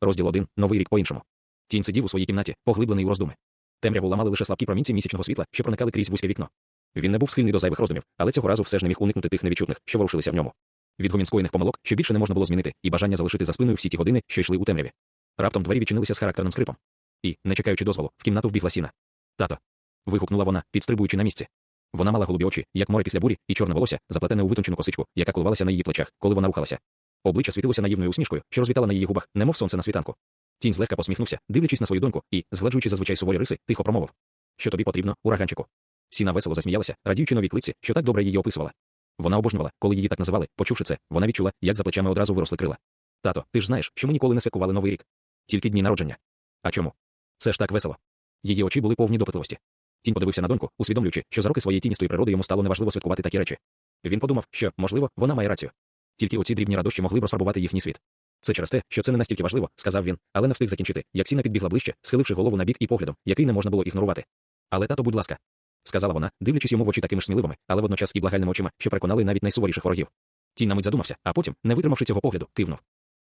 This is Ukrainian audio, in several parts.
Розділ 1. Новий рік по-іншому. Тінь сидів у своїй кімнаті, поглиблений у роздуми. Темряву ламали лише слабкі промінці місячного світла, що проникали крізь вузьке вікно. Він не був схильний до зайвих роздумів, але цього разу все ж не міг уникнути тих невідчутних, що ворушилися в ньому. Від гомінськоїних помилок, що більше не можна було змінити, і бажання залишити за спиною всі ті години, що йшли у темряві. Раптом двері відчинилися з характерним скрипом. І, не чекаючи дозволу, в кімнату вбігла сіна. Тато. вигукнула вона, підстрибуючи на місці. Вона мала голубі очі, як море після бурі, і чорне волосся, заплетене у витончену косичку, яка коливалася на її плечах, коли вона рухалася. Обличчя світилося наївною усмішкою, що розвітала на її губах, немов сонце на світанку. Тінь злегка посміхнувся, дивлячись на свою доньку, і, згладжуючи зазвичай суворі риси, тихо промовив: Що тобі потрібно, ураганчику? Сіна весело засміялася, радіючи новій клиці, що так добре її описувала. Вона обожнювала, коли її так називали. Почувши це, вона відчула, як за плечами одразу виросли крила. Тато, ти ж знаєш, що ми ніколи не святкували новий рік. Тільки дні народження. А чому? Це ж так весело. Її очі були повні допитливості. Тінь подивився на доньку, усвідомлюючи, що за роки своєї тіністої природи йому стало неважливо святкувати такі речі. Він подумав, що, можливо, вона має рацію. Тільки оці дрібні радощі могли б розфарбувати їхній світ. Це через те, що це не настільки важливо, сказав він, але не встиг закінчити, як сіна підбігла ближче, схиливши голову на бік і поглядом, який не можна було ігнорувати. Але тато, будь ласка, сказала вона, дивлячись йому в очі такими ж сміливими, але водночас і благальними очима, що переконали навіть найсуворіших ворогів. Тінь на мить задумався, а потім, не витримавши цього погляду, кивнув.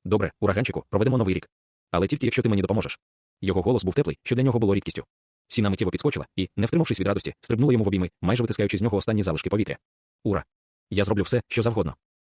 Добре, ураганчику, проведемо новий рік. Але тільки якщо ти мені допоможеш. Його голос був теплий, що для нього було рідкістю. Сіна миттєво підскочила і, не втримавшись від радості, стрибнула йому в обійми, майже витискаючи з нього останні залишки повітря. Ура! Я зроблю все, що завгодно.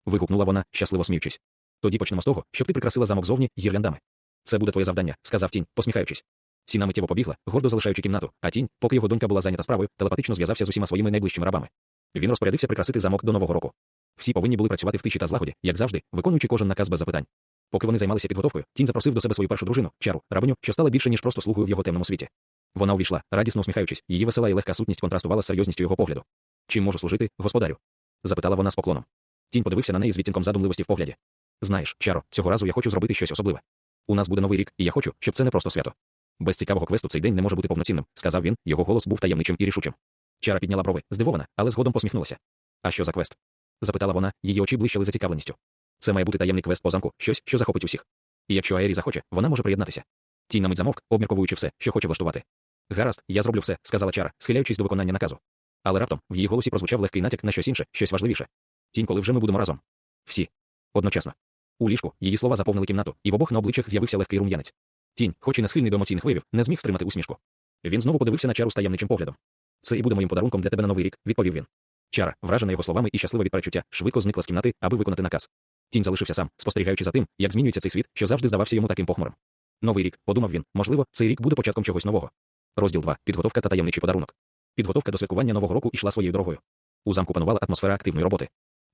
Вигукнула вона, щасливо сміючись. Тоді почнемо з того, щоб ти прикрасила замок зовні гірляндами. Це буде твоє завдання, сказав тінь, посміхаючись. Сіна миттєво побігла, гордо залишаючи кімнату, а тінь, поки його донька була зайнята справою, телепатично зв'язався з усіма своїми найближчими рабами. Він розпорядився прикрасити замок до нового року. Всі повинні були працювати в тиші та злагоді, як завжди, виконуючи кожен наказ без запитань. Поки вони займалися підготовкою, тінь запросив до себе свою першу дружину, чару, рабиню, що стала більше ніж просто слугою в його темному світі. Вона увійшла, радісно усміхаючись, її весела і легка сутність контрастувала з серйозністю його погляду. Чим можу служити, господарю? запитала вона з поклоном. Тінь подивився на неї з відтінком задумливості в погляді. Знаєш, чаро, цього разу я хочу зробити щось особливе. У нас буде новий рік, і я хочу, щоб це не просто свято. Без цікавого квесту цей день не може бути повноцінним, сказав він, його голос був таємничим і рішучим. Чара підняла брови, здивована, але згодом посміхнулася. А що за квест? запитала вона, її очі блищали зацікавленістю. Це має бути таємний квест по замку, щось, що захопить усіх. І якщо Аері захоче, вона може приєднатися. Тінь на мить замовк, обмірковуючи все, що хоче влаштувати. Гаразд, я зроблю все, сказала Чара, схиляючись до виконання наказу. Але раптом в її голосі прозвучав легкий натяк на щось інше, щось важливіше. Тінь, коли вже ми будемо разом. Всі. Одночасно. У ліжку її слова заповнили кімнату, і в обох на обличчях з'явився легкий рум'янець. Тінь, хоч і не схильний до емоційних виявів, не зміг стримати усмішку. Він знову подивився на чару з таємничим поглядом. Це і буде моїм подарунком для тебе на новий рік, відповів він. Чара, вражена його словами і щаслива від перечуття, швидко зникла з кімнати, аби виконати наказ. Тінь залишився сам, спостерігаючи за тим, як змінюється цей світ, що завжди здавався йому таким похмурим. Новий рік, подумав він, можливо, цей рік буде початком чогось нового. Розділ 2. Підготовка та таємничий подарунок. Підготовка до святкування нового року йшла своєю дорогою. У замку панувала атмосфера активної роботи.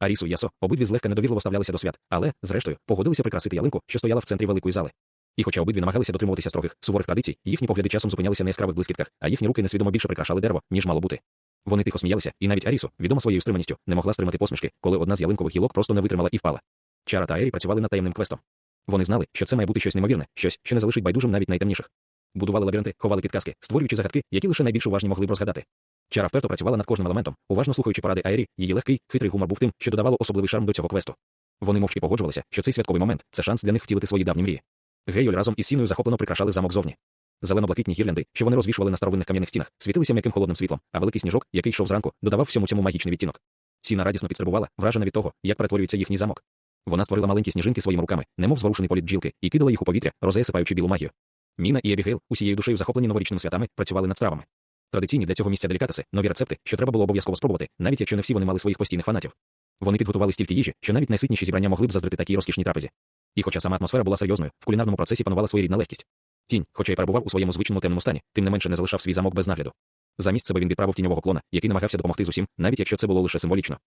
Арісу і Ясо обидві злегка недовірливо ставлялися до свят, але, зрештою, погодилися прикрасити ялинку, що стояла в центрі великої зали. І хоча обидві намагалися дотримуватися строгих, суворих традицій, їхні погляди часом зупинялися на яскравих блискітках, а їхні руки несвідомо більше прикрашали дерево, ніж мало бути. Вони тихо сміялися, і навіть Арісу, відома своєю стриманістю, не могла стримати посмішки, коли одна з ялинкових гілок просто не витримала і впала. Чара та Ері працювали над таємним квестом. Вони знали, що це має бути щось неймовірне, щось, що не залишить байдужим навіть найтемніших. Будували лабіринти, ховали підказки, створюючи загадки, які лише найбільш уважні могли б розгадати. Чара вперто працювала над кожним елементом, уважно слухаючи поради Айрі, її легкий, хитрий гумор був тим, що додавало особливий шарм до цього квесту. Вони мовчки погоджувалися, що цей святковий момент це шанс для них втілити свої давні мрії. Гейоль разом із сіною захоплено прикрашали замок зовні. Зелено-блакитні гірлянди, що вони розвішували на старовинних кам'яних стінах, світилися м'яким холодним світлом, а великий сніжок, який йшов зранку, додавав всьому цьому магічний відтінок. Сіна радісно підстрибувала, вражена від того, як перетворюється їхній замок. Вона створила маленькі сніжинки своїми руками, немов зворушений політ бджілки, і кидала їх у повітря, розесипаючи білу магію. Міна і Ебігейл, усією душею захоплені новорічними святами, працювали над стравами. Традиційні для цього місця делікатеси, нові рецепти, що треба було обов'язково спробувати, навіть якщо не всі вони мали своїх постійних фанатів. Вони підготували стільки їжі, що навіть найситніші зібрання могли б заздрити такій розкішній трапезі. І хоча сама атмосфера була серйозною, в кулінарному процесі панувала своєрідна легкість. Тінь, хоча й перебував у своєму звичному темному стані, тим не менше не залишав свій замок без нагляду. Замість себе він відправив тіньового клона, який намагався допомогти з усім, навіть якщо це було лише символічно.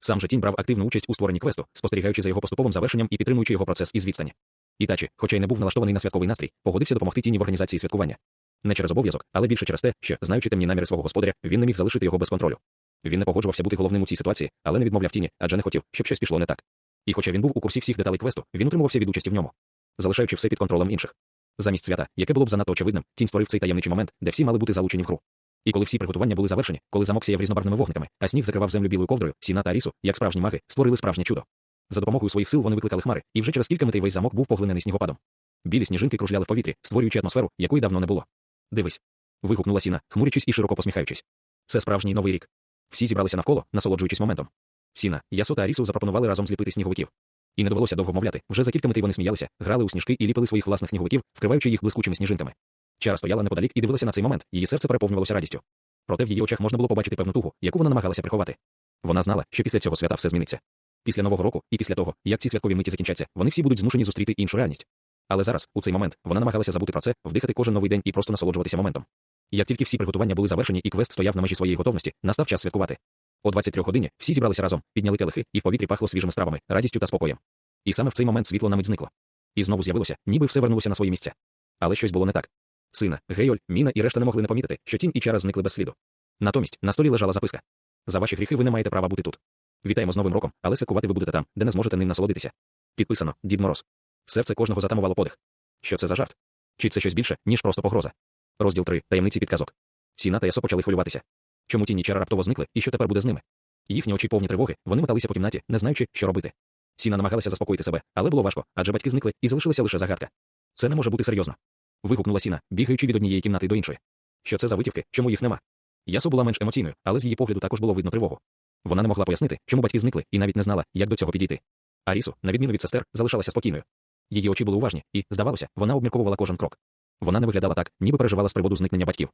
Сам же тінь брав активну участь у створенні квесту, спостерігаючи за його поступовим завершенням і підтримуючи його процес із відстані. Ітачі, хоча й не був налаштований на святковий настрій, погодився допомогти тіні в організації святкування. Не через обов'язок, але більше через те, що, знаючи темні наміри свого господаря, він не міг залишити його без контролю. Він не погоджувався бути головним у цій ситуації, але не відмовляв тіні, адже не хотів, щоб щось пішло не так. І хоча він був у курсі всіх деталей квесту, він утримувався від участі в ньому, залишаючи все під контролем інших. Замість свята, яке було б занадто очевидним, тінь створив цей таємничий момент, де всі мали бути залучені в гру. І коли всі приготування були завершені, коли замок сіяв різнобарвними вогниками, а сніг закривав землю білою ковдрою, сіна та Арісу, як справжні маги, створили справжнє чудо. За допомогою своїх сил вони викликали хмари, і вже через кілька митей весь замок був поглинений снігопадом. Білі сніжинки кружляли в повітрі, створюючи атмосферу, якої давно не було. Дивись. вигукнула сіна, хмурячись і широко посміхаючись. Це справжній новий рік. Всі зібралися навколо, насолоджуючись моментом. Сіна, Ясо та Арісу запропонували разом зліпити сніговиків. І не довелося довго мовляти. Вже за кілька митей вони сміялися, грали у сніжки і ліпили своїх власних сніговиків, вкриваючи їх блискучими сніжинками. Чара стояла неподалік і дивилася на цей момент, її серце переповнювалося радістю. Проте в її очах можна було побачити певну тугу, яку вона намагалася приховати. Вона знала, що після цього свята все зміниться. Після нового року, і після того, як ці святкові миті закінчаться, вони всі будуть змушені зустріти іншу реальність. Але зараз, у цей момент, вона намагалася забути про це, вдихати кожен новий день і просто насолоджуватися моментом. Як тільки всі приготування були завершені і квест стояв на межі своєї готовності, настав час святкувати. О 23 годині всі зібралися разом, підняли келихи, і в повітрі пахло свіжими стравами, радістю та спокоєм. І саме в цей момент світло на мить зникло. І знову з'явилося, ніби все вернулося на свої місця. Але щось було не так. Сина, Гейоль, Міна і решта не могли не помітити, що тінь і чара зникли без сліду. Натомість на столі лежала записка. За ваші гріхи ви не маєте права бути тут. Вітаємо з Новим роком, але святкувати ви будете там, де не зможете ним насолодитися. Підписано Дід Мороз. Серце кожного затамувало подих. Що це за жарт? Чи це щось більше, ніж просто погроза? Розділ 3. Таємниці підказок. Сіна та ясо почали хвилюватися. Чому тіні чара раптово зникли, і що тепер буде з ними? Їхні очі повні тривоги, вони моталися по кімнаті, не знаючи, що робити. Сіна намагалася заспокоїти себе, але було важко, адже батьки зникли і залишилася лише загадка. Це не може бути серйозно. Вигукнула Сіна, бігаючи від однієї кімнати до іншої. Що це за витівки, чому їх нема? Ясо була менш емоційною, але з її погляду також було видно тривогу. Вона не могла пояснити, чому батьки зникли, і навіть не знала, як до цього підійти. Арісу, на відміну від сестер, залишалася спокійною. Її очі були уважні, і, здавалося, вона обмірковувала кожен крок. Вона не виглядала так, ніби переживала з приводу зникнення батьків.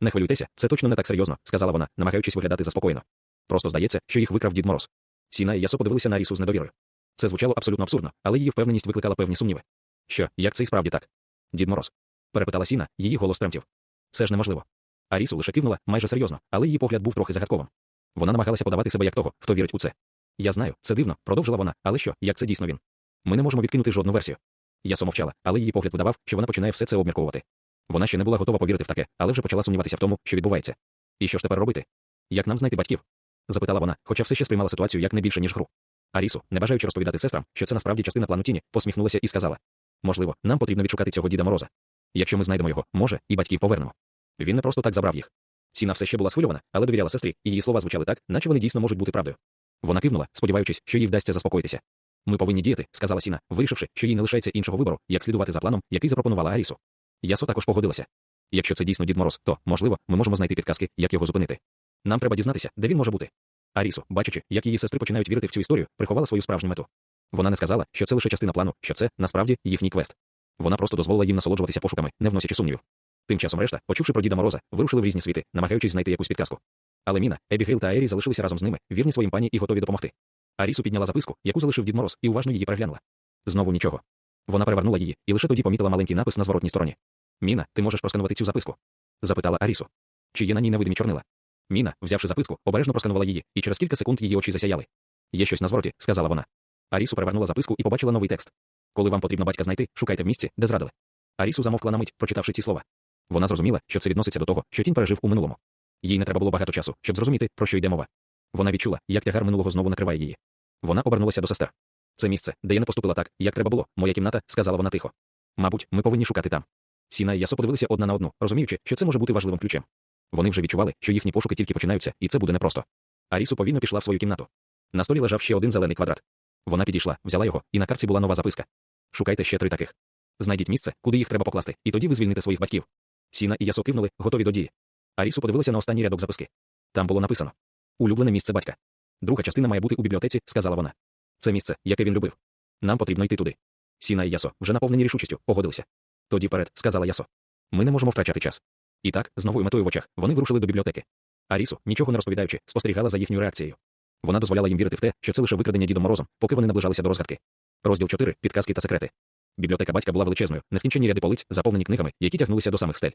Не хвилюйтеся, це точно не так серйозно, сказала вона, намагаючись виглядати заспокоєно. Просто здається, що їх викрав Дід Мороз. Сіна і Ясо подивилися на Арісу з недовірою. Це звучало абсолютно абсурдно, але її впевненість викликала певні сумніви. Що, як це і справді так? Дід Мороз. перепитала Сіна, її голос тремтів. Це ж неможливо. Арісу лише кивнула майже серйозно, але її погляд був трохи загадковим. Вона намагалася подавати себе як того, хто вірить у це. Я знаю, це дивно, продовжила вона, але що, як це дійсно він? Ми не можемо відкинути жодну версію. Я мовчала, але її погляд видавав, що вона починає все це обмірковувати. Вона ще не була готова повірити в таке, але вже почала сумніватися в тому, що відбувається. І що ж тепер робити? Як нам знайти батьків? запитала вона, хоча все ще сприймала ситуацію як не більше, ніж гру. Арісу, не бажаючи розповідати сестрам, що це насправді частина плану тіні, посміхнулася і сказала: Можливо, нам потрібно відшукати цього діда Мороза. Якщо ми знайдемо його, може, і батьків повернемо. Він не просто так забрав їх. Сіна все ще була схвильована, але довіряла сестрі, і її слова звучали так, наче вони дійсно можуть бути правдою. Вона кивнула, сподіваючись, що їй вдасться заспокоїтися. Ми повинні діяти, сказала Сіна, вирішивши, що їй не лишається іншого вибору, як слідувати за планом, який запропонувала Арісу. Ясо також погодилася. Якщо це дійсно Дід Мороз, то, можливо, ми можемо знайти підказки, як його зупинити. Нам треба дізнатися, де він може бути. Арісу, бачачи, як її сестри починають вірити в цю історію, приховала свою справжню мету. Вона не сказала, що це лише частина плану, що це насправді їхній квест. Вона просто дозволила їм насолоджуватися пошуками, не вносячи сумнівів. Тим часом решта, почувши про Діда Мороза, вирушили в різні світи, намагаючись знайти якусь підказку. Але Міна, Ебігейл та Аері залишилися разом з ними, вірні своїм пані і готові допомогти. Арісу підняла записку, яку залишив Дід Мороз, і уважно її переглянула. Знову нічого. Вона перевернула її, і лише тоді помітила маленький напис на зворотній стороні. Міна, ти можеш просканувати цю записку? запитала Арісу. Чи є на ній невидимі чорнила? Міна, взявши записку, обережно просканувала її, і через кілька секунд її очі засяяли. Є щось на звороті, сказала вона. Арісу перевернула записку і побачила новий текст. Коли вам потрібно батька знайти, шукайте в місці, де зрадили. Арісу замовкла на мить, прочитавши ці слова. Вона зрозуміла, що це відноситься до того, що тінь пережив у минулому. Їй не треба було багато часу, щоб зрозуміти, про що йде мова. Вона відчула, як тягар минулого знову накриває її. Вона обернулася до сестер. Це місце, де я не поступила так, як треба було, моя кімната, сказала вона тихо. Мабуть, ми повинні шукати там. Сіна і Ясо подивилися одна на одну, розуміючи, що це може бути важливим ключем. Вони вже відчували, що їхні пошуки тільки починаються, і це буде непросто. Арісу повільно пішла в свою кімнату. На столі лежав ще один зелений квадрат. Вона підійшла, взяла його, і на карці була нова записка. Шукайте ще три таких. Знайдіть місце, куди їх треба покласти, і тоді ви звільните своїх батьків. Сіна і Ясо кивнули, готові до дії. Арісу подивилася на останній рядок записки. Там було написано: Улюблене місце батька. Друга частина має бути у бібліотеці, сказала вона. Це місце, яке він любив. Нам потрібно йти туди. Сіна і Ясо, вже наповнені рішучістю, погодилися. Тоді вперед, сказала Ясо. Ми не можемо втрачати час. І так, з новою метою в очах, вони вирушили до бібліотеки. Арісу, нічого не розповідаючи, спостерігала за їхньою реакцією. Вона дозволяла їм вірити в те, що це лише викрадення Дідом Морозом, поки вони наближалися до розгадки. Розділ 4. Підказки та секрети. Бібліотека батька була величезною, нескінчені ряди полиць, заповнені книгами, які тягнулися до самих стель.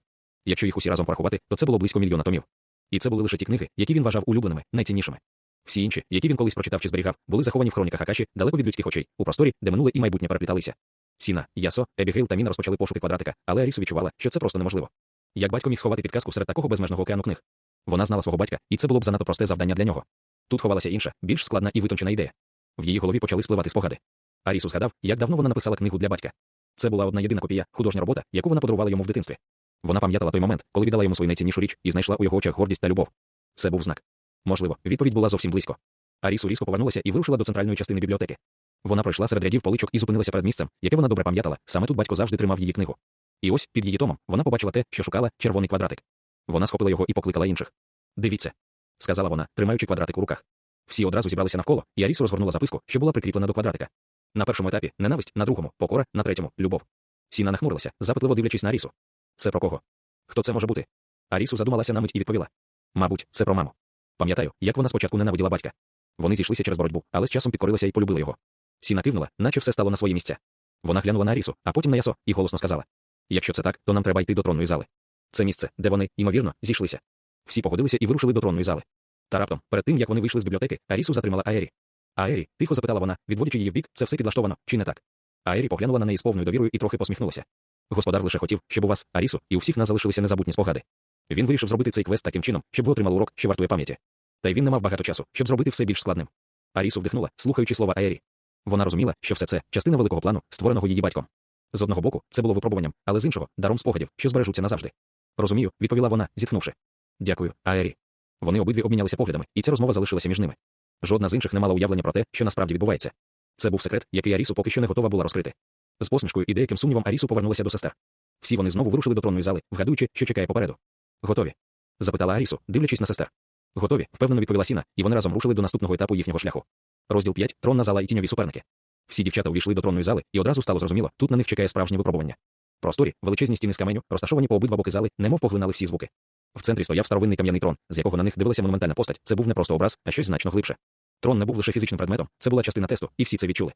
Якщо їх усі разом порахувати, то це було близько мільйона томів. І це були лише ті книги, які він вважав улюбленими, найціннішими. Всі інші, які він колись прочитав чи зберігав, були заховані в хроніках Акаші, далеко від людських очей, у просторі, де минуле і майбутнє перепліталися. Сіна, Ясо, Ебігейл та Міна розпочали пошуки квадратика, але Арісу відчувала, що це просто неможливо. Як батько міг сховати підказку серед такого безмежного океану книг? Вона знала свого батька, і це було б занадто просте завдання для нього. Тут ховалася інша, більш складна і витончена ідея. В її голові почали спливати спогади. Арісу згадав, як давно вона написала книгу для батька. Це була одна єдина копія, художня робота, яку вона подарувала йому в дитинстві. Вона пам'ятала той момент, коли віддала йому свою найціннішу річ і знайшла у його очах гордість та любов. Це був знак. Можливо, відповідь була зовсім близько. Арісу різко повернулася і вирушила до центральної частини бібліотеки. Вона пройшла серед рядів поличок і зупинилася перед місцем, яке вона добре пам'ятала. Саме тут батько завжди тримав її книгу. І ось під її томом вона побачила те, що шукала червоний квадратик. Вона схопила його і покликала інших. Дивіться, сказала вона, тримаючи квадратик у руках. Всі одразу зібралися навколо, і Арісу розгорнула записку, що була прикріплена до квадратика. На першому етапі ненависть, на другому покора, на третьому любов. Сіна нахмурилася, запитливо дивлячись на Арісу. Це про кого? Хто це може бути? Арісу задумалася на мить і відповіла. Мабуть, це про маму. Пам'ятаю, як вона спочатку ненавиділа батька. Вони зійшлися через боротьбу, але з часом підкорилися і полюбили його. Сіна кивнула, наче все стало на свої місця. Вона глянула на Арісу, а потім на ясо, і голосно сказала: Якщо це так, то нам треба йти до тронної зали. Це місце, де вони, ймовірно, зійшлися. Всі погодилися і вирушили до тронної зали. Та раптом, перед тим як вони вийшли з бібліотеки, Арісу затримала Аері. Аері, тихо запитала вона, відводячи її вбік, це все підлаштовано, чи не так? Аері поглянула на неї з повною довірою і трохи посміхнулася. Господар лише хотів, щоб у вас, Арісу, і у всіх нас залишилися незабутні спогади. Він вирішив зробити цей квест таким чином, щоб ви отримали урок, що вартує пам'яті. Та й він не мав багато часу, щоб зробити все більш складним. Арісу вдихнула, слухаючи слова Аері. Вона розуміла, що все це частина великого плану, створеного її батьком. З одного боку, це було випробуванням, але з іншого даром спогадів, що збережуться назавжди. Розумію, відповіла вона, зітхнувши. Дякую, Аері. Вони обидві обмінялися поглядами, і ця розмова залишилася між ними. Жодна з інших не мала уявлення про те, що насправді відбувається. Це був секрет, який Арісу поки що не готова була розкрити. З посмішкою і деяким сумнівом Арісу повернулася до сестер. Всі вони знову вирушили до тронної зали, вгадуючи, що чекає попереду. Готові? запитала Арісу, дивлячись на сестер. Готові, впевнено відповіла Сіна, і вони разом рушили до наступного етапу їхнього шляху. Розділ 5. Тронна зала і тіньові суперники. Всі дівчата увійшли до тронної зали, і одразу стало зрозуміло, тут на них чекає справжнє випробування. Просторі, величезні стіни з каменю, розташовані по обидва боки зали, немов поглинали всі звуки. В центрі стояв старовинний кам'яний трон, з якого на них дивилася монументальна постать. Це був не просто образ, а щось значно глибше. Трон не був лише фізичним предметом, це була частина тесту, і всі це відчули.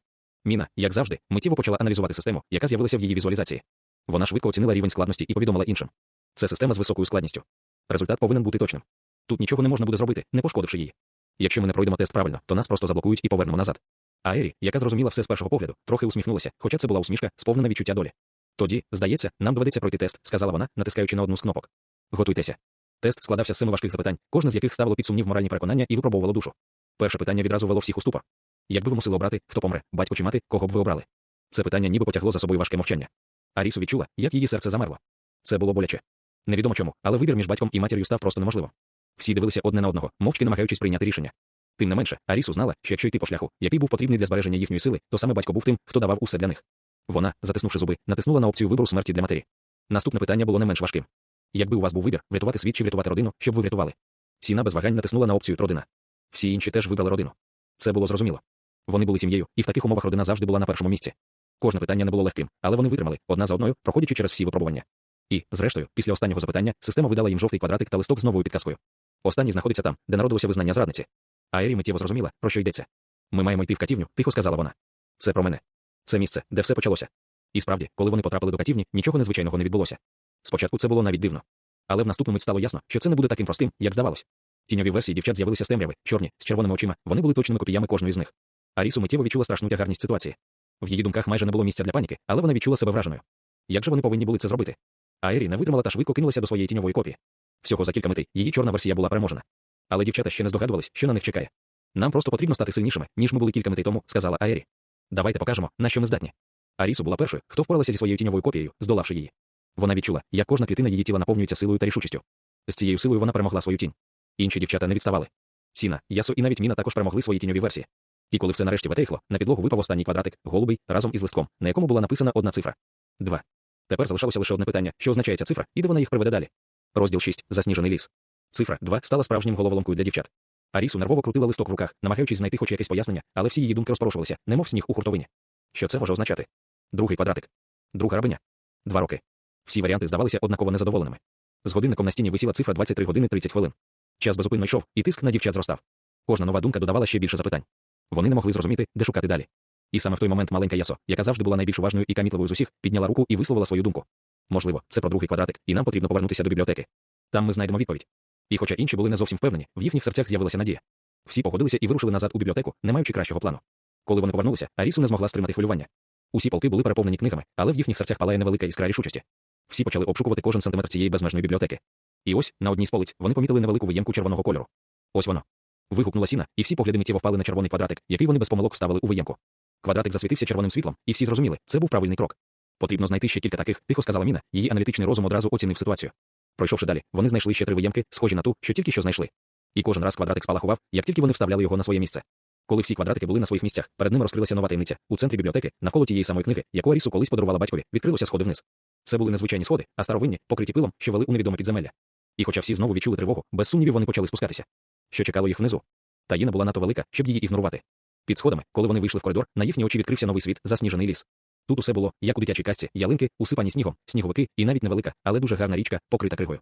Міна, як завжди, миттєво почала аналізувати систему, яка з'явилася в її візуалізації. Вона швидко оцінила рівень складності і повідомила іншим. Це система з високою складністю. Результат повинен бути точним. Тут нічого не можна буде зробити, не пошкодивши її. Якщо ми не пройдемо тест правильно, то нас просто заблокують і повернемо назад. А Ері, яка зрозуміла все з першого погляду, трохи усміхнулася, хоча це була усмішка, сповнена відчуття долі. Тоді, здається, нам доведеться пройти тест, сказала вона, натискаючи на одну з кнопок. Готуйтеся. Тест складався з семи важких запитань, кожне з яких ставило під сумнів моральні переконання і випробовувало душу. Перше питання відразу вело всіх у ступор. Якби ви мусили обрати, хто помре, батько чи мати, кого б ви обрали? Це питання ніби потягло за собою важке мовчання. Арісу відчула, як її серце замерло. Це було боляче. Невідомо чому, але вибір між батьком і матір'ю став просто неможливим. Всі дивилися одне на одного, мовчки намагаючись прийняти рішення. Тим не менше, Арісу знала, що якщо йти по шляху, який був потрібний для збереження їхньої сили, то саме батько був тим, хто давав усе для них. Вона, затиснувши зуби, натиснула на опцію вибору смерті для матері. Наступне питання було не менш важким. Якби у вас був вибір врятувати світ чи врятувати родину, щоб ви врятували. Сіна без вагань натиснула на опцію родина. Всі інші теж вибрали родину. Це було зрозуміло. Вони були сім'єю, і в таких умовах родина завжди була на першому місці. Кожне питання не було легким, але вони витримали одна за одною, проходячи через всі випробування. І, зрештою, після останнього запитання, система видала їм жовтий квадратик та листок з новою підказкою. Останній знаходиться там, де народилося визнання зрадниці. А Ері миттєво зрозуміла, про що йдеться. Ми маємо йти в катівню, тихо сказала вона. Це про мене. Це місце, де все почалося. І справді, коли вони потрапили до катівні, нічого незвичайного не відбулося. Спочатку це було навіть дивно. Але в наступну мить стало ясно, що це не буде таким простим, як здавалось. Тіньові версії дівчат з'явилися з темряви, чорні, з червоними очима, вони були точними копіями кожної з них. Арісу миттєво відчула страшну тягарність ситуації. В її думках майже не було місця для паніки, але вона відчула себе враженою. Як же вони повинні були це зробити? А Ері не витримала та швидко кинулася до своєї тіньової копії. Всього за кілька митей її чорна версія була переможена. Але дівчата ще не здогадувались, що на них чекає. Нам просто потрібно стати сильнішими, ніж ми були кілька митей тому, сказала Аері. Давайте покажемо, на що ми здатні. Арісу була першою, хто впоралася зі своєю тіньовою копією, здолавши її. Вона відчула, як кожна клітина її тіла наповнюється силою та рішучістю. З цією силою вона перемогла свою тінь. Інші дівчата не відставали. Сіна, Ясо і навіть Міна також перемогли свої тіньові версії. І коли все нарешті витихло, на підлогу випав останній квадратик, голубий, разом із листком, на якому була написана одна цифра. Два. Тепер залишалося лише одне питання, що означає ця цифра, і де вона їх приведе далі. Розділ 6. Засніжений ліс. Цифра 2 стала справжнім головоломкою для дівчат. Арісу нервово крутила листок в руках, намагаючись знайти хоч якесь пояснення, але всі її думки розпорошувалися, немов сніг у хуртовині. Що це може означати? Другий квадратик. Друга рабиня. Два роки. Всі варіанти здавалися однаково незадоволеними. З годинником на стіні висіла цифра 23 години 30 хвилин. Час безупинно йшов, і тиск на дівчат зростав. Кожна нова думка додавала ще більше запитань. Вони не могли зрозуміти, де шукати далі. І саме в той момент маленька ясо, яка завжди була найбільш уважною і камітливою з усіх, підняла руку і висловила свою думку. Можливо, це про другий квадратик, і нам потрібно повернутися до бібліотеки. Там ми знайдемо відповідь. І хоча інші були не зовсім впевнені, в їхніх серцях з'явилася надія. Всі погодилися і вирушили назад у бібліотеку, не маючи кращого плану. Коли вони повернулися, Арісу не змогла стримати хвилювання. Усі полки були переповнені книгами, але в їхніх серцях палає невелика іскра рішучості. Всі почали обшукувати кожен сантиметр цієї безмежної бібліотеки. І ось на одній з полиць вони помітили невелику виємку червоного кольору. Ось воно. Вигукнула сіна, і всі погляди миттєво впали на червоний квадратик, який вони без помилок вставили у виємку. Квадратик засвітився червоним світлом, і всі зрозуміли, це був правильний крок. Потрібно знайти ще кілька таких, тихо сказала Міна, її аналітичний розум одразу оцінив ситуацію. Пройшовши далі, вони знайшли ще три виємки, схожі на ту, що тільки що знайшли. І кожен раз квадратик спалахував, як тільки вони вставляли його на своє місце. Коли всі квадратики були на своїх місцях, перед ними розкрилася нова таємниця. У центрі бібліотеки, навколо тієї самої книги, яку Арісу колись подарувала батькові, відкрилося сходи вниз. Це були незвичайні сходи, а старовинні, покриті пилом, що вели у невідоме підземелля. І хоча всі знову відчули тривогу, без сумнівів вони почали спускатися. Що чекало їх внизу? Таїна була надто велика, щоб її ігнорувати. Під сходами, коли вони вийшли в коридор, на їхні очі відкрився новий світ, засніжений ліс. Тут усе було, як у дитячій казці, ялинки, усипані снігом, сніговики і навіть невелика, але дуже гарна річка, покрита кригою.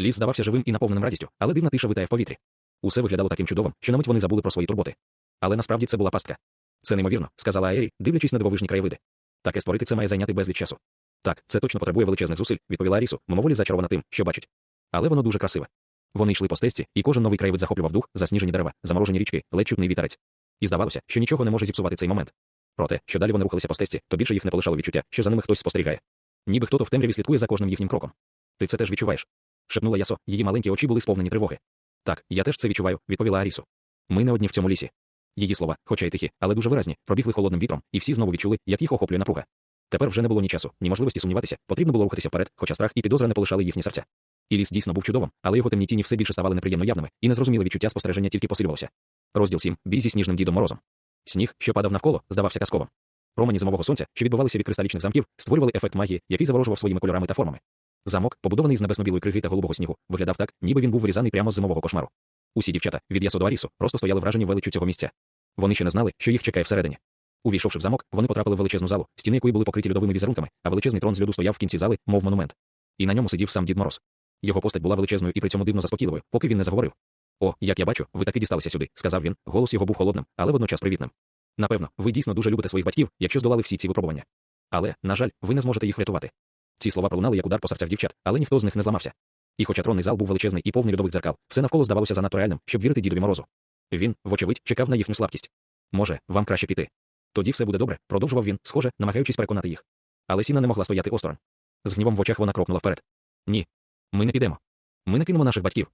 Ліс здавався живим і наповненим радістю, але дивна тиша витає в повітрі. Усе виглядало таким чудовим, що на вони забули про свої турботи. Але насправді це була пастка. Це неймовірно, сказала Аері, дивлячись на дивовижні краєвиди. Таке створити це має зайняти безліч часу. Так, це точно потребує величезних зусиль, відповіла Арісу, мимоволі зачарована тим, що бачить. Але воно дуже красиве. Вони йшли по стежці, і кожен новий краєвид захоплював дух, засніжені дерева, заморожені річки, ледь чутний вітерець. І здавалося, що нічого не може зіпсувати цей момент. Проте, що далі вони рухалися по стежці, то більше їх не полишало відчуття, що за ними хтось спостерігає. Ніби хто-то в темряві слідкує за кожним їхнім кроком. Ти це теж відчуваєш? шепнула ясо, її маленькі очі були сповнені тривоги. Так, я теж це відчуваю, відповіла Арісу. Ми не одні в цьому лісі. Її слова, хоча й тихі, але дуже виразні, пробігли холодним вітром, і всі знову відчули, як їх охоплює напруга. Тепер вже не було ні часу, ні можливості сумніватися, потрібно було рухатися вперед, хоча страх і підозра не полишали їхні серця. І ліс дійсно був чудовим, але його темні тіні все більше ставали неприємно явними, і незрозуміле відчуття спостереження тільки посилювалося. Розділ 7. Бій зі сніжним дідом морозом. Сніг, що падав навколо, здавався казковим. Промені зимового сонця, що відбувалися від кристалічних замків, створювали ефект магії, який заворожував своїми кольорами та формами. Замок, побудований з небесно-білої криги та голубого снігу, виглядав так, ніби він був вирізаний прямо з зимового кошмару. Усі дівчата, від ясо до Арісу, просто стояли вражені величчю цього місця. Вони ще не знали, що їх чекає всередині. Увійшовши в замок, вони потрапили в величезну залу, стіни якої були покриті льодовими візерунками, а величезний трон з льоду стояв в кінці зали, мов монумент. І на ньому сидів сам Дід Мороз. Його постать була величезною і при цьому дивно заспокійливою, поки він не заговорив. О, як я бачу, ви таки дісталися сюди, сказав він. Голос його був холодним, але водночас привітним. Напевно, ви дійсно дуже любите своїх батьків, якщо здолали всі ці випробування. Але, на жаль, ви не зможете їх врятувати. Ці слова пролунали як удар по серцях дівчат, але ніхто з них не зламався. І хоча тронний зал був величезний і повний льодових дзеркал, все навколо здавалося занадто реальним, щоб вірити дідові морозу. Він, вочевидь, чекав на їхню слабкість. Може, вам краще піти. Тоді все буде добре, продовжував він, схоже, намагаючись переконати їх. Але Сіна не могла стояти осторонь. З гнівом в очах вона крокнула вперед. Ні. Ми не підемо. Ми не кинемо наших батьків.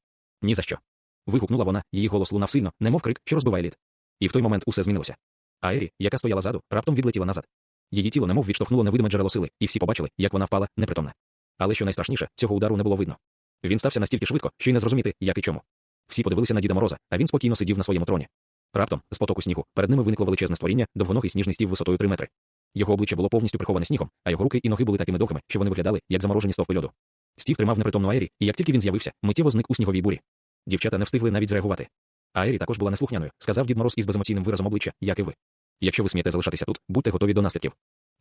Ні за що. Вигукнула вона, її голос лунав сильно, немов крик, що розбиває лід. І в той момент усе змінилося. А Ері, яка стояла ззаду, раптом відлетіла назад. Її тіло немов відштовхнуло невидиме джерело сили, і всі побачили, як вона впала, непритомна. Але що найстрашніше, цього удару не було видно. Він стався настільки швидко, що й не зрозуміти, як і чому. Всі подивилися на Діда Мороза, а він спокійно сидів на своєму троні. Раптом, з потоку снігу, перед ними виникло величезне створіння, довгоногий сніжний стів висотою 3 метри. Його обличчя було повністю приховане снігом, а його руки і ноги були такими довгими, що вони виглядали, як заморожені стовпи льоду. Стів тримав непритомну Аері, і як тільки він з'явився, миттєво зник у сніговій бурі. Дівчата не встигли навіть зреагувати. Аері також була неслухняною, сказав Дід Мороз із беземоційним виразом обличчя, як і ви. Якщо ви смієте залишатися тут, будьте готові до наслідків.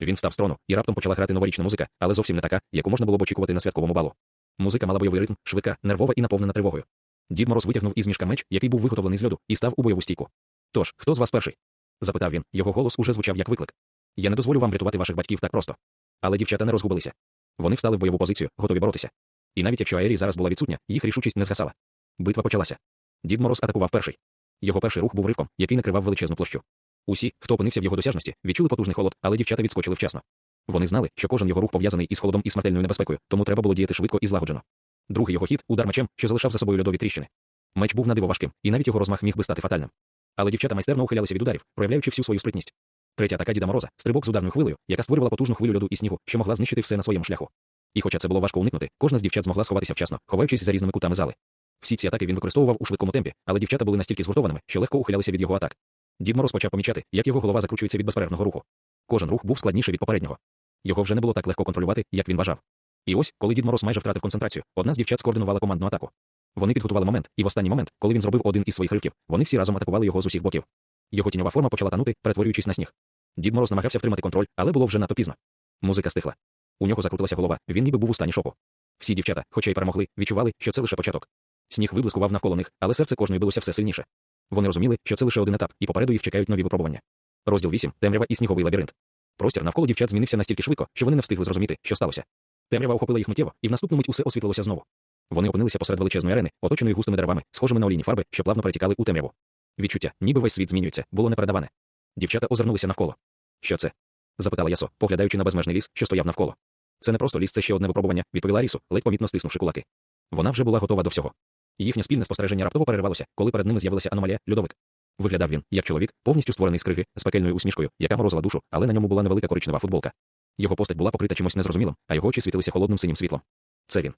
Він встав з трону, і раптом почала грати новорічна музика, але зовсім не така, яку можна було б очікувати на святковому балу. Музика мала бойовий ритм, швидка, нервова і наповнена тривогою. Дід Мороз витягнув із мішка меч, який був виготовлений з льоду, і став у бойову стійку. Тож, хто з вас перший? запитав він. Його голос уже звучав як виклик. Я не дозволю вам врятувати ваших батьків так просто. Але дівчата не розгубилися. Вони встали в бойову позицію, готові боротися. І навіть якщо Аері зараз була відсутня, їх рішучість не згасала. Битва почалася. Дід Мороз атакував перший. Його перший рух був ривком, який накривав величезну площу. Усі, хто опинився в його досяжності, відчули потужний холод, але дівчата відскочили вчасно. Вони знали, що кожен його рух пов'язаний із холодом і смертельною небезпекою, тому треба було діяти швидко і злагоджено. Другий його хід удар мечем, що залишав за собою льодові тріщини. Меч був надиво важким, і навіть його розмах міг би стати фатальним. Але дівчата майстерно ухилялися від ударів, проявляючи всю свою спритність. Третя атака Діда Мороза стрибок з ударною хвилею, яка створювала потужну хвилю льоду і снігу, що могла знищити все на своєму шляху. І хоча це було важко уникнути, кожна з дівчат змогла сховатися вчасно, ховаючись за різними кутами зали. Всі ці атаки він використовував у швидкому темпі, але дівчата були настільки згуртованими, що легко ухилялися від його атак. Дід Мороз почав помічати, як його голова закручується від безперервного руху. Кожен рух був складніше від попереднього. Його вже не було так легко контролювати, як він вважав. І ось, коли Дід Мороз майже втратив концентрацію, одна з дівчат скоординувала командну атаку. Вони підготували момент, і в останній момент, коли він зробив один із своїх ривків, вони всі разом атакували його з усіх боків. Його тіньова форма почала танути, перетворюючись на сніг. Дід Мороз намагався втримати контроль, але було вже надто пізно. Музика стихла. У нього закрутилася голова, він ніби був у стані шоку. Всі дівчата, хоча й перемогли, відчували, що це лише початок. Сніг виблискував навколо них, але серце кожної билося все сильніше. Вони розуміли, що це лише один етап, і попереду їх чекають нові випробування. Розділ 8. темрява і сніговий лабіринт. Простір навколо дівчат змінився настільки швидко, що вони не встигли зрозуміти, що сталося. Темрява охопила їх миттєво, і в наступну мить усе освітлилося знову. Вони опинилися посеред величезної арени, оточеної густими деревами, схожими на олійні фарби, що плавно перетікали у темряву. Відчуття, ніби весь світ змінюється, було непередаване. Дівчата озирнулися навколо. Що це? запитала ясо, поглядаючи на безмежний ліс, що стояв навколо. Це не просто ліс, це ще одне випробування, відповіла Рісу, ледь помітно стиснувши кулаки. Вона вже була готова до всього. Їхнє спільне спостереження раптово перервалося, коли перед ними з'явилася аномалія льодовик. Виглядав він, як чоловік, повністю створений з криги, з пекельною усмішкою, яка морозила душу, але на ньому була невелика коричнева футболка. Його постать була покрита чимось незрозумілим, а його очі світилися холодним синім світлом. Це він.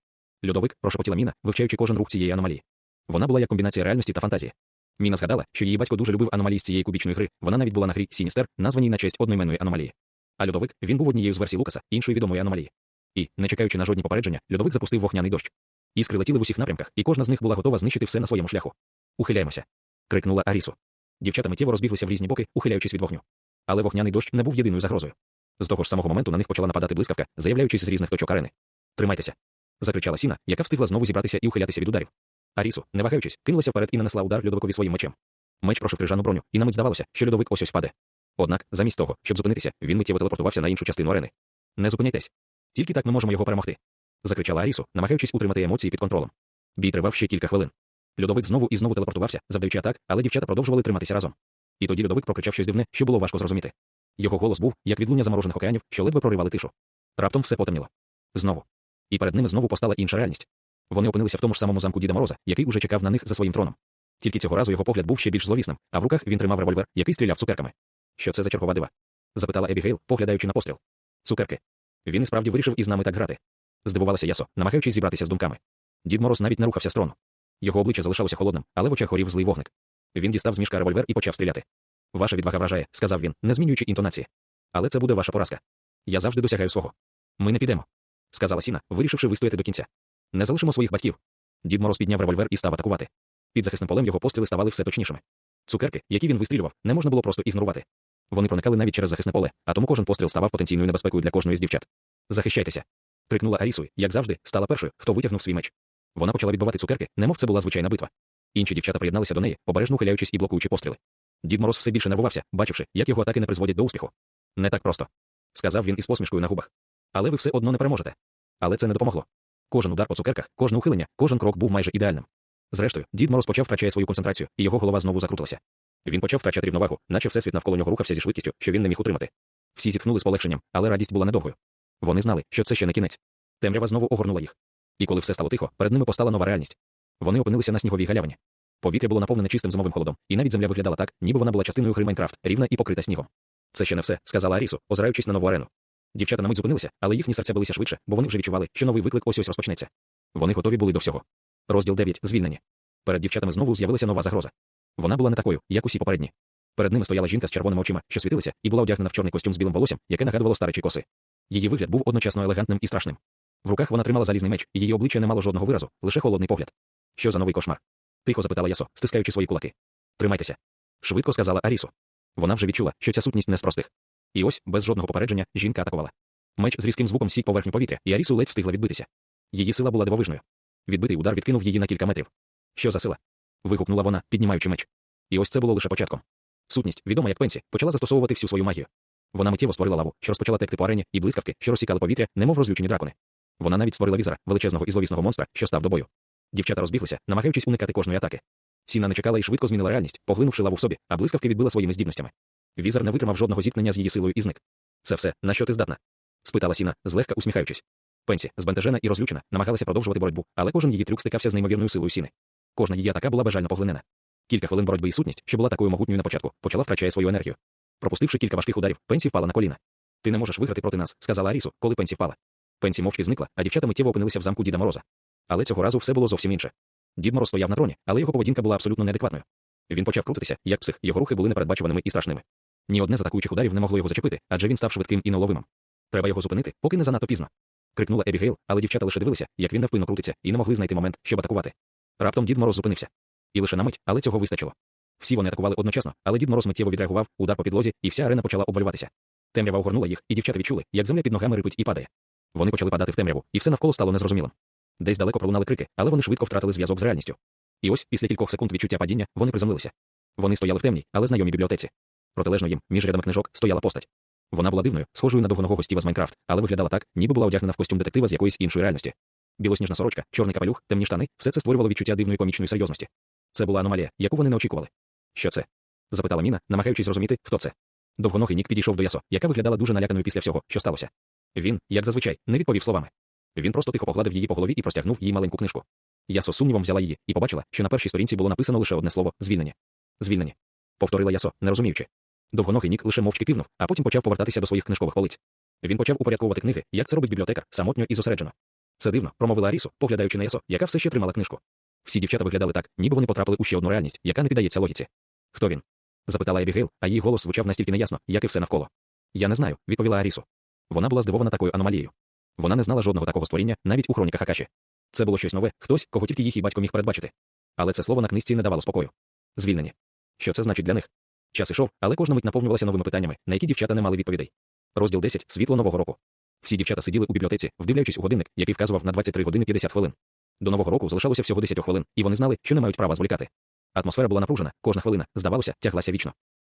Льодовик прошепотіла Міна, вивчаючи кожен рух цієї аномалії. Вона була як комбінація реальності та фантазії. Міна згадала, що її батько дуже любив аномалії з цієї кубічної гри. Вона навіть була на грі Сіністер, названій на честь одноіменної аномалії. А льодовик він був однією з версій Лукаса, іншої відомої аномалії. І, не чекаючи на жодні попередження, льодовик запустив вогняний дощ. Іскри летіли в усіх напрямках, і кожна з них була готова знищити все на своєму шляху. Ухиляємося. крикнула Арісу. Дівчата миттєво розбіглися в різні боки, ухиляючись від вогню. Але вогняний дощ не був єдиною загрозою. З того ж самого моменту на них почала нападати блискавка, заявляючись з різних точок арени. Тримайтеся. закричала Сіна, яка встигла знову зібратися і ухилятися від ударів. Арісу, не вагаючись, кинулася вперед і нанесла удар льодовикові своїм мечем. Меч прошив крижану броню, і на мить здавалося, що льодовик ось ось впаде. Однак, замість того, щоб зупинитися, він миттєво телепортувався на іншу частину арени. Не зупиняйтесь. Тільки так ми можемо його перемогти. Закричала Арісу, намагаючись утримати емоції під контролем. Бій тривав ще кілька хвилин. Льодовик знову і знову телепортувався, завдаючи атак, але дівчата продовжували триматися разом. І тоді льодовик прокричав щось дивне, що було важко зрозуміти. Його голос був, як відлуння заморожених океанів, що ледве проривали тишу. Раптом все потемніло. Знову. І перед ними знову постала інша реальність. Вони опинилися в тому ж самому замку Діда Мороза, який уже чекав на них за своїм троном. Тільки цього разу його погляд був ще більш зловісним, а в руках він тримав револьвер, який стріляв цукерками. Що це за чергова дива? запитала Ебігейл, поглядаючи на постріл. Цукерки. Він і справді вирішив із нами так грати. Здивувалася ясо, намагаючись зібратися з думками. Дід Мороз навіть не рухався з. Його обличчя залишалося холодним, але в очах горів злий вогник. Він дістав з мішка револьвер і почав стріляти. Ваша відвага вражає, сказав він, не змінюючи інтонації. Але це буде ваша поразка. Я завжди досягаю свого. Ми не підемо, сказала Сіна, вирішивши вистояти до кінця. Не залишимо своїх батьків. Дід Мороз підняв револьвер і став атакувати. Під захисним полем його постріли ставали все точнішими. Цукерки, які він вистрілював, не можна було просто ігнорувати. Вони проникали навіть через захисне поле, а тому кожен постріл ставав потенційною небезпекою для кожної з дівчат. Захищайтеся. Крикнула Арісу, як завжди, стала першою, хто витягнув свій меч. Вона почала відбивати цукерки, немов це була звичайна битва. Інші дівчата приєдналися до неї, обережно ухиляючись і блокуючи постріли. Дід Мороз все більше нервувався, бачивши, як його атаки не призводять до успіху. Не так просто, сказав він із посмішкою на губах. Але ви все одно не переможете. Але це не допомогло. Кожен удар по цукерках, кожне ухилення, кожен крок був майже ідеальним. Зрештою, дід Мороз почав втрачає свою концентрацію, і його голова знову закрутилася. Він почав втрачати рівновагу, наче всесвіт навколо нього рухався зі швидкістю, що він не міг утримати. Всі зітхнули з полегшенням, але радість була недовгою. Вони знали, що це ще не кінець. Темрява знову огорнула їх. І коли все стало тихо, перед ними постала нова реальність. Вони опинилися на сніговій галявині. Повітря було наповнене чистим зимовим холодом, і навіть земля виглядала так, ніби вона була частиною гри Майнкрафт, рівна і покрита снігом. Це ще не все, сказала Арісу, озираючись на нову арену. Дівчата на мить зупинилися, але їхні серця билися швидше, бо вони вже відчували, що новий виклик ось ось розпочнеться. Вони готові були до всього. Розділ 9. Звільнені. Перед дівчатами знову з'явилася нова загроза. Вона була не такою, як усі попередні. Перед ними стояла жінка з червоними очима, що світилися, і була одягнена в чорний костюм з білим волоссям, яке нагадувало старичі коси. Її вигляд був одночасно елегантним і страшним. В руках вона тримала залізний меч, і її обличчя не мало жодного виразу, лише холодний погляд. Що за новий кошмар? Тихо запитала Ясо, стискаючи свої кулаки. Тримайтеся. Швидко сказала Арісу. Вона вже відчула, що ця сутність не з простих. І ось, без жодного попередження, жінка атакувала. Меч з різким звуком сік поверхню повітря, і Арісу ледь встигла відбитися. Її сила була дивовижною. Відбитий удар відкинув її на кілька метрів. Що за сила? вигукнула вона, піднімаючи меч. І ось це було лише початком. Сутність, відома як пенсі, почала застосовувати всю свою магію. Вона миттєво створила лаву, що розпочала текти по арені, і блискавки, що розсікали повітря, немов розлючені дракони. Вона навіть створила візера, величезного і зловісного монстра, що став до бою. Дівчата розбіглися, намагаючись уникати кожної атаки. Сіна не чекала і швидко змінила реальність, поглинувши лаву в собі, а блискавки відбила своїми здібностями. Візер не витримав жодного зіткнення з її силою і зник. Це все, на що ти здатна? спитала Сіна, злегка усміхаючись. Пенсі, збентежена і розлючена, намагалася продовжувати боротьбу, але кожен її трюк стикався з неймовірною силою Сіни. Кожна її атака була бажально поглинена. Кілька хвилин боротьби і сутність, що була такою могутньою на початку, почала втрачає свою енергію. Пропустивши кілька важких ударів, Пенсі впала на коліна. Ти не можеш виграти проти нас, сказала Арісу, коли Пенсі впала. Пенсі мовчки зникла, а дівчата миттєво опинилися в замку Діда Мороза. Але цього разу все було зовсім інше. Дід Мороз стояв на троні, але його поведінка була абсолютно неадекватною. Він почав крутитися, як псих, його рухи були непередбачуваними і страшними. Ні одне з атакуючих ударів не могло його зачепити, адже він став швидким і неуловимим. Треба його зупинити, поки не занадто пізно. крикнула Ебігейл, але дівчата лише дивилися, як він невпинно крутиться, і не могли знайти момент, щоб атакувати. Раптом Дід Мороз зупинився. І лише на мить, але цього вистачило. Всі вони атакували одночасно, але Дід Мороз миттєво відреагував, удар по підлозі, і вся арена почала обвалюватися. Темрява огорнула їх, і дівчата відчули, як земля під ногами рипить і падає. Вони почали падати в темряву, і все навколо стало незрозумілим. Десь далеко пролунали крики, але вони швидко втратили зв'язок з реальністю. І ось, після кількох секунд відчуття падіння, вони приземлилися. Вони стояли в темній, але знайомій бібліотеці. Протилежно їм, між рядами книжок, стояла постать. Вона була дивною, схожою на довгоногого Стіва з Майнкрафт, але виглядала так, ніби була одягнена в костюм детектива з якоїсь іншої реальності. Білосніжна сорочка, чорний капелюх, темні штани все це створювало відчуття дивної комічної серйозності. Це була аномалія, яку вони не очікували. Що це? запитала Міна, намагаючись зрозуміти, хто це. Довгоногий Нік підійшов до ясо, яка виглядала дуже наляканою після всього, що сталося. Він, як зазвичай, не відповів словами. Він просто тихо погладив її по голові і простягнув їй маленьку книжку. Ясо сумнівом взяла її і побачила, що на першій сторінці було написано лише одне слово звільнені. Звільнені. Повторила ясо, не розуміючи. Довгоногий Нік лише мовчки кивнув, а потім почав повертатися до своїх книжкових полиць. Він почав упорядковувати книги, як це робить бібліотекар, самотньо і зосереджено. Це дивно, промовила Арісу, поглядаючи на ясо, яка все ще тримала книжку. Всі дівчата виглядали так, ніби вони потрапили у ще одну реальність, яка не піддається логіці. Хто він? запитала Ебігейл, а її голос звучав настільки неясно, як і все навколо. Я не знаю, відповіла Арісу. Вона була здивована такою аномалією. Вона не знала жодного такого створіння, навіть у хроніках Акаші. Це було щось нове, хтось, кого тільки їх і батько міг передбачити. Але це слово на книжці не давало спокою. Звільнені. Що це значить для них? Час ішов, але кожна мить наповнювалася новими питаннями, на які дівчата не мали відповідей. Розділ 10. Світло нового року. Всі дівчата сиділи у бібліотеці, вдивляючись у годинник, який вказував на 23 години 50 хвилин. До нового року залишалося всього 10 хвилин, і вони знали, що не мають права зволікати. Атмосфера була напружена, кожна хвилина, здавалося, тяглася вічно.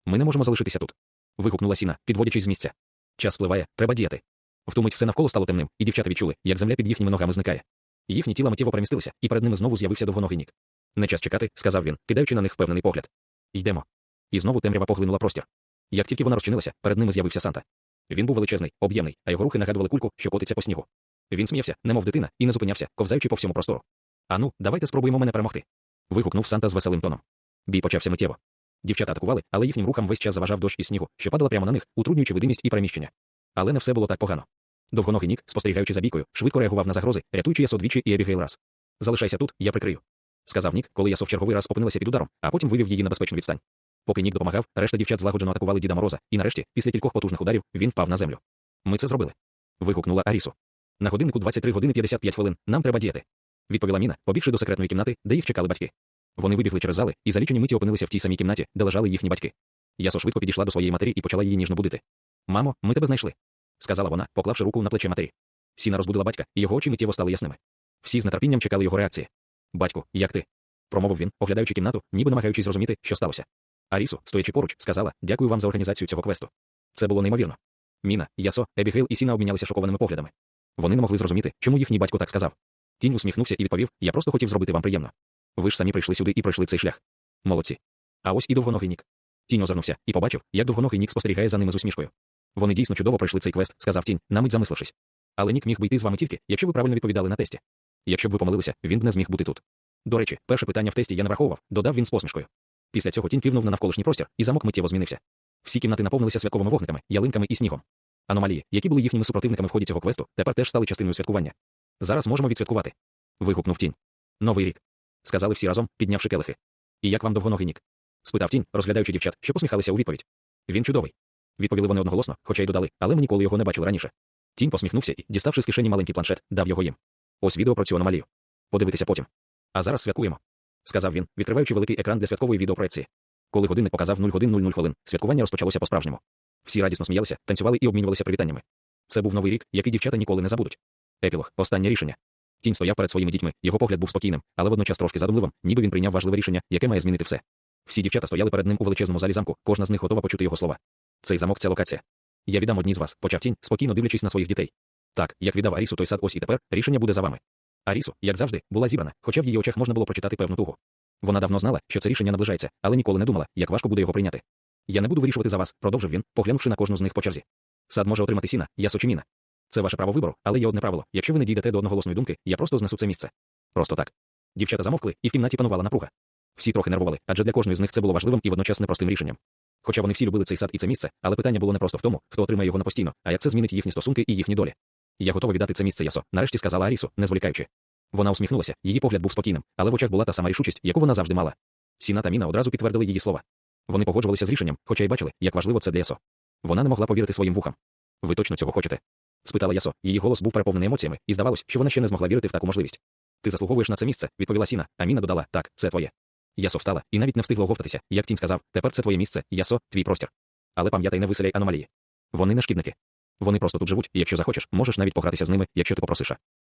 Ми не можемо залишитися тут. вигукнула Сіна, підводячись з місця. Час спливає, треба діяти. Втумить все навколо стало темним, і дівчата відчули, як земля під їхніми ногами зникає. Їхні тіла миттєво перемістилися, і перед ними знову з'явився довгоногий нік. Не час чекати, сказав він, кидаючи на них впевнений погляд. Йдемо. І знову темрява поглинула простір. Як тільки вона розчинилася, перед ними з'явився Санта. Він був величезний, об'ємний, а його рухи нагадували кульку, що котиться по снігу. Він сміявся, немов дитина, і не зупинявся, ковзаючи по всьому простору. Ану, давайте спробуємо мене перемогти. Вигукнув Санта з веселим тоном. Бій почався миттєво. Дівчата атакували, але їхнім рухам весь час заважав дощ із снігу, що падала прямо на них, утруднюючи видимість і переміщення. Але не все було так погано. Довгоногий нік, спостерігаючи за бійкою, швидко реагував на загрози, рятуючи ясо двічі і Ебігейл раз. Залишайся тут, я прикрию. Сказав Нік, коли ясо в черговий раз опинилася під ударом, а потім вивів її на безпечну відстань. Поки Нік допомагав, решта дівчат злагоджено атакували Діда Мороза, і нарешті, після кількох потужних ударів, він впав на землю. Ми це зробили. вигукнула Арісу. На годиннику 23 години 55 хвилин. Нам треба діяти. Відповіла Міна, побігши до секретної кімнати, де їх чекали батьки. Вони вибігли через зали і за лічені миті опинилися в тій самій кімнаті, де лежали їхні батьки. Ясо швидко підійшла до своєї матері і почала її ніжно будити. Мамо, ми тебе знайшли, сказала вона, поклавши руку на плече матері. Сіна розбудила батька, і його очі миттєво стали ясними. Всі з нетерпінням чекали його реакції. Батьку, як ти? промовив він, оглядаючи кімнату, ніби намагаючись зрозуміти, що сталося. Арісу, стоячи поруч, сказала Дякую вам за організацію цього квесту. Це було неймовірно. Міна, Ясо, Ебігейл і Сіна обмінялися шокованими поглядами. Вони не могли зрозуміти, чому їхній батько так сказав. Тінь усміхнувся і відповів: Я просто хотів зробити вам приємно. Ви ж самі прийшли сюди і пройшли цей шлях. Молодці. А ось і довгоногий нік. Тінь озирнувся і побачив, як довгоногий нік спостерігає за ними з усмішкою. Вони дійсно чудово пройшли цей квест, сказав тінь, намить замислившись. Але нік міг би йти з вами тільки, якщо ви правильно відповідали на тесті. Якщо б ви помилилися, він б не зміг бути тут. До речі, перше питання в тесті я не враховував, додав він з посмішкою. Після цього тінь кивнув на навколишній простір, і замок миттєво змінився. Всі кімнати наповнилися святковими вогниками, ялинками і снігом. Аномалії, які були їхніми супротивниками в ході цього квесту, тепер теж стали частиною святкування. Зараз можемо відсвяткувати. Вигукнув тінь. Новий рік. Сказали всі разом, піднявши келихи. І як вам довгоногий нік? спитав тінь, розглядаючи дівчат, що посміхалися у відповідь. Він чудовий. Відповіли вони одноголосно, хоча й додали, але ми ніколи його не бачили раніше. Тінь посміхнувся і, діставши з кишені маленький планшет, дав його їм. Ось відео про цю аномалію. Подивитися потім. А зараз святкуємо. Сказав він, відкриваючи великий екран для святкової відеопроекції. Коли годинник показав 0 годин 00 хвилин, святкування розпочалося по-справжньому. Всі радісно сміялися, танцювали і обмінювалися привітаннями. Це був новий рік, який дівчата ніколи не забудуть. Епілог, останнє рішення. Тінь стояв перед своїми дітьми, його погляд був спокійним, але водночас трошки задумливим, ніби він прийняв важливе рішення, яке має змінити все. Всі дівчата стояли перед ним у величезному залі замку, кожна з них готова почути його слова. Цей замок це локація. Я віддам одній з вас, почав тінь, спокійно дивлячись на своїх дітей. Так, як віддав Арісу той сад ось і тепер, рішення буде за вами. Арісу, як завжди, була зібрана, хоча в її очах можна було прочитати певну тугу. Вона давно знала, що це рішення наближається, але ніколи не думала, як важко буде його прийняти. Я не буду вирішувати за вас, продовжив він, поглянувши на кожну з них по черзі. Сад може отримати сіна, я сочеміна. Це ваше право вибору, але є одне правило. Якщо ви не дійдете до одноголосної думки, я просто знесу це місце. Просто так. Дівчата замовкли, і в кімнаті панувала напруга. Всі трохи нервували, адже для кожної з них це було важливим і водночас непростим рішенням. Хоча вони всі любили цей сад і це місце, але питання було не просто в тому, хто отримає його на постійно, а як це змінить їхні стосунки і їхні долі. Я готова віддати це місце ясо, нарешті сказала Арісу, не зволікаючи. Вона усміхнулася, її погляд був спокійним, але в очах була та сама рішучість, яку вона завжди мала. Сіна та Міна одразу підтвердили її слова. Вони погоджувалися з рішенням, хоча й бачили, як важливо це для Ясо. Вона не могла повірити своїм вухам. Ви точно цього хочете? Спитала Ясо. Її голос був переповнений емоціями, і здавалось, що вона ще не змогла вірити в таку можливість. Ти заслуговуєш на це місце, відповіла Сіна, а Міна додала так, це твоє. Ясо встала і навіть не встигла оговтатися, як тінь сказав, тепер це твоє місце, Ясо, твій простір. Але пам'ятай, не виселяй аномалії. Вони не шкідники. Вони просто тут живуть, і якщо захочеш, можеш навіть погратися з ними, якщо ти попросиш.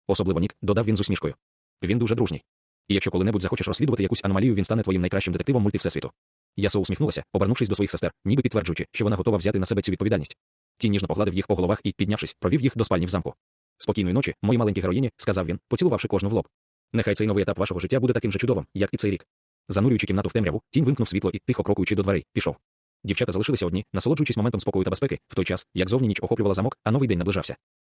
Особливо Нік, додав він з усмішкою. Він дуже дружній. І якщо коли-небудь захочеш розслідувати якусь аномалію, він стане твоїм найкращим детективом мультивсесвіту. Ясо усміхнулася, обернувшись до своїх сестер, ніби підтверджуючи, що вона готова взяти на себе цю відповідальність. Ті ніжно погладив їх по головах і, піднявшись, провів їх до спальні в замку. Спокійної ночі, мої маленькі героїні, сказав він, поцілувавши кожну в лоб. Нехай цей новий етап вашого життя буде таким же чудовим, як і цей рік. Занурюючи кімнату в темряву, тінь вимкнув світло і, тихо крокуючи до дверей, пішов. Дівчата залишилися одні, насолоджуючись моментом спокою та безпеки, в той час, як зовні ніч охоплювала замок, а новий день наближався.